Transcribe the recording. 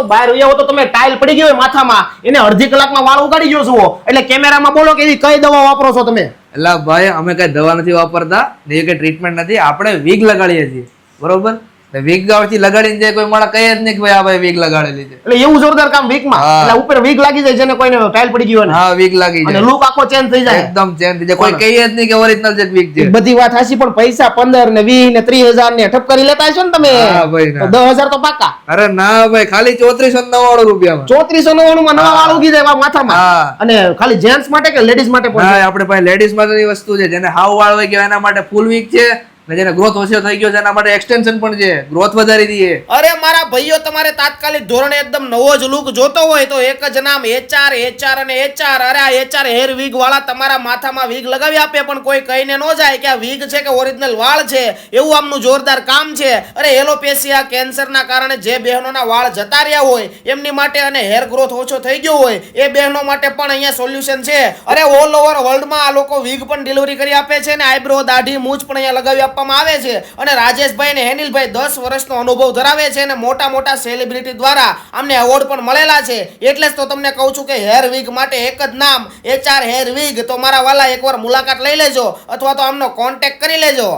તો બહાર આવો તો તમે ટાઇલ પડી ગયો હોય માથામાં. એને અડધી કલાકમાં વાળ ઉગાડી ગયો છો એટલે કેમેરામાં બોલો કે એવી કઈ દવા વાપરો છો તમે? એટલે ભાઈ, અમે કઈ દવા નથી વાપરતા, ને કઈ ટ્રીટમેન્ટ નથી. આપણે વીગ લગાડીએ છીએ. બરોબર? વીગ ગાવથી લગાડીને જાય કોઈ માણસ કહે જ નહીં કે ભાઈ આ ભાઈ વીક લગાડેલી છે. એટલે એવું જોરદાર કામ વીકમાં એટલે ઉપર વીક લાગી જાય જેને કોઈને ટાઇલ પડી ગયો ને. હા વીક લાગી અને જાય. લુક આખો ચેન્જ થઈ જાય. એકદમ ચેન્જ થઈ જાય. કોઈ કહે જ નહીં કે ઓરિજિનલ છે વીક છે. બધી વાત હાસી પણ પૈસા પંદર ને 20 ને ત્રીસ હજાર ને ઠપ કરી લેતા છો ને તમે. હા ભાઈ, ના. તો તો પાકા. અરે ના ભાઈ ખાલી ચોત્રીસો નવ્વાણું રૂપિયામાં. ચોત્રીસો નવ્વાણું માં નવા વાળ ઉગી જાય માથામાં. અને ખાલી જેન્ટ્સ માટે કે લેડીઝ માટે પણ હા આપણે પાસે લેડીઝ માટેની વસ્તુ છે. જેને હાવ વાળ હોય કે એના માટે ફૂલ વીક છે ને જેને ગ્રોથ ઓછો થઈ ગયો છે, એના માટે એક્સટેન્શન પણ છે. ગ્રોથ વધારી દઈએ. અરે મારા ભાઈઓ, તમારે તાત્કાલિક ધોરણે એકદમ નવો જ લુક જોતો હોય તો એક જ નામ એચઆર એચઆર અને એચઆર અરે આ એચઆર હેર વીગ વાળા તમારા માથામાં વીગ લગાવી આપે, પણ કોઈ કહીને ન જાય કે આ વીગ છે કે ઓરિજિનલ વાળ છે, એવું આમનું જોરદાર કામ છે. અરે એલોપેસિયા કેન્સરના કારણે જે બહેનોના વાળ જતા રહ્યા હોય, એમની માટે અને હેર ગ્રોથ ઓછો થઈ ગયો હોય, એ બહેનો માટે પણ અહીંયા સોલ્યુશન છે. અરે ઓલ ઓવર વર્લ્ડમાં આ લોકો વીગ પણ ડિલિવરી કરી આપે છે ને આઈબ્રો દાઢી, મૂછ પણ અહીંયા લગાવી આપવામાં આવે છે અને રાજેશભાઈ અને હેનિલભાઈ દસ વર્ષનો અનુભવ ધરાવે છે અને મોટા મોટા સેલિબ્રિટી દ્વારા અમને એવોર્ડ પણ મળેલા છે. એટલે જ તો તમને કહું છું કે હેર વીગ માટે એક જ નામ એચઆર હેર વીગ તો મારા વાલા એકવાર મુલાકાત લઈ લેજો અથવા તો આમનો કોન્ટેક્ટ કરી લેજો.